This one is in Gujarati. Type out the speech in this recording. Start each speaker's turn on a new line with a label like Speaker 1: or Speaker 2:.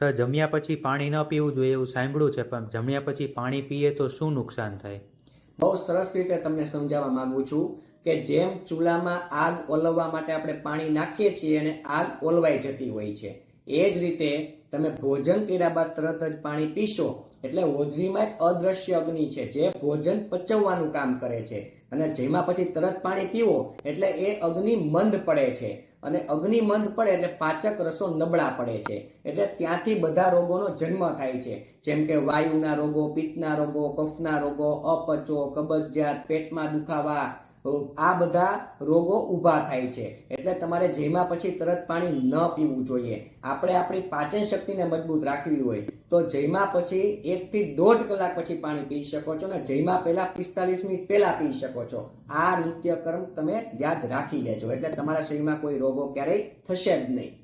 Speaker 1: સર જમ્યા પછી પાણી ન પીવું જોઈએ એવું સાંભળ્યું છે, પણ જમ્યા પછી પાણી પીએ તો શું નુકસાન થાય?
Speaker 2: બહુ સરસ રીતે તમને સમજાવવા માંગુ છું કે જેમ ચૂલામાં આગ ઓલવવા માટે આપણે પાણી નાખીએ છીએ અને આગ ઓલવાઈ જતી હોય છે, એ જ રીતે તમે ભોજન કર્યા બાદ તરત જ પાણી પીશો, એટલે હોજરીમાં એક અદ્રશ્ય અગ્નિ છે, જે ભોજન પચવવાનું કામ કરે છે, અને જેમાં પછી તરત પાણી પીવો, એટલે એ અગ્નિ મંદ પડે છે અને અગ્નિમંદ પડે એટલે પાચક રસો નબળા પડે છે. એટલે ત્યાંથી બધા રોગોનો જન્મ થાય છે. જેમ કે વાયુના રોગો, પિત્તના રોગો, કફના રોગો, અપચો, કબજિયાત, પેટમાં દુખાવા આ બધા રોગો ઊભા થાય છે. એટલે તમારે જેમાં પછી તરત પાણી ન પીવું જોઈએ. આપણે આપણી પાચન શક્તિને મજબૂત રાખવી હોય તો જેમાં પછી એકથી દોઢ કલાક પછી પાણી પી શકો છો ને જેમાં પહેલાં પિસ્તાલીસ મિનિટ પહેલાં પી શકો છો. આ નિત્યક્રમ તમે યાદ રાખી લેજો. એટલે તમારા શરીરમાં કોઈ રોગો ક્યારેય થશે જ નહીં.